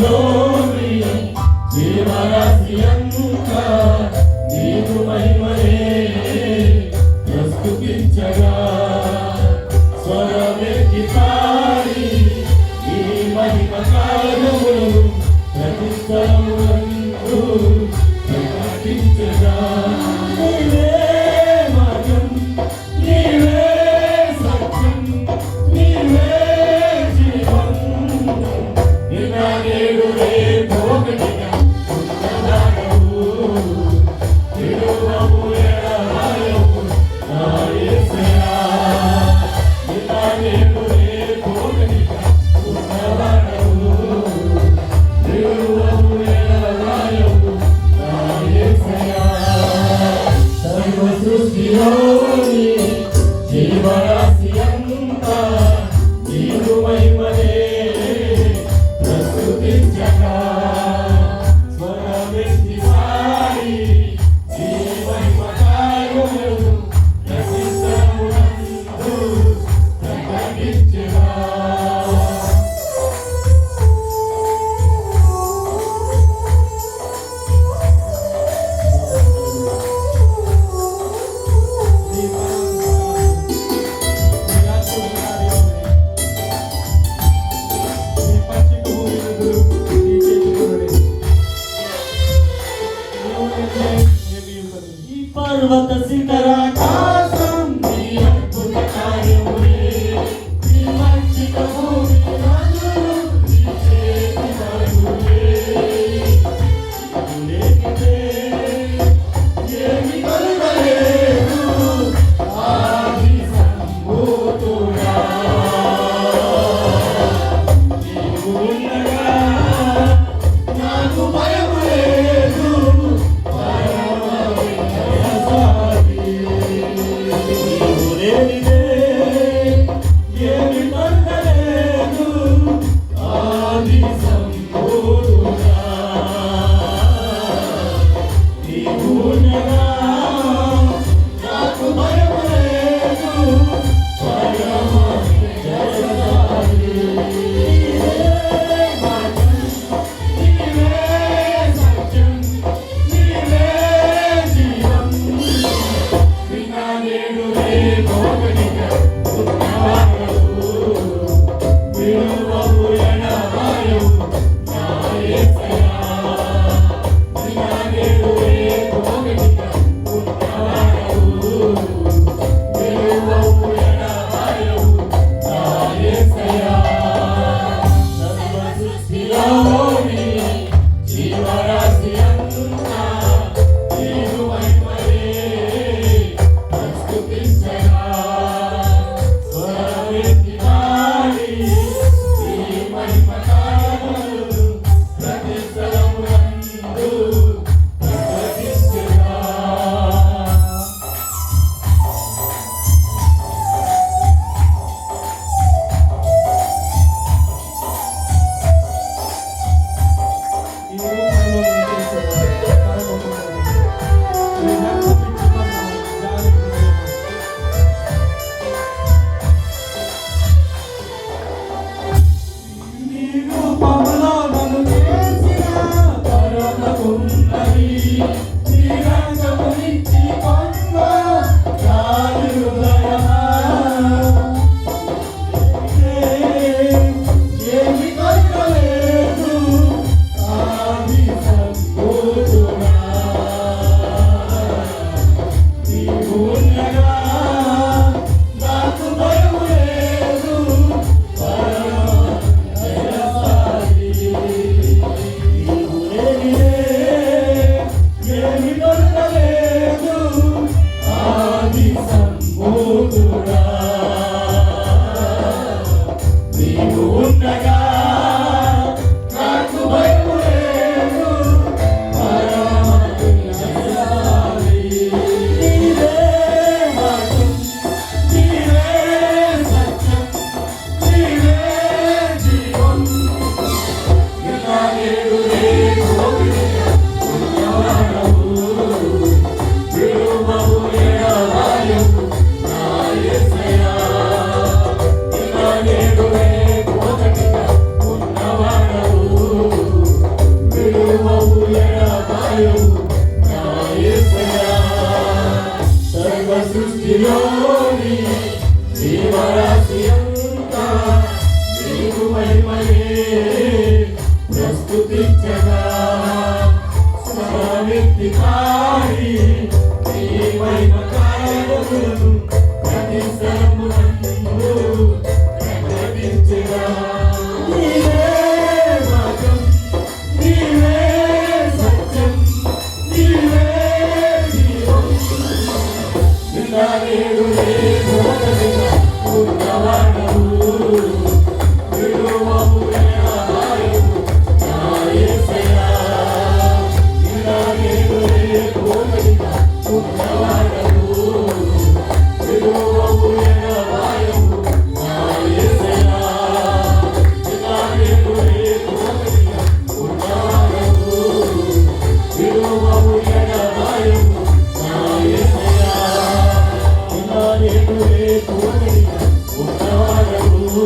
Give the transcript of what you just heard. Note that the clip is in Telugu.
నీలోని జీవరాశి అంతా నీకు మహిమనే ప్రస్తుతించగా స్వరవేకి పాడి ఈ మహిమ కాలములు ప్రతిష్టం సర్వ సృష్టిలోని జీవరాశి అంతా నీవు మహిమయే ప్రస్తుతించగా సర్వవ్యక్తి కాని నీ రేపు రేపు ఉన్నవాడవు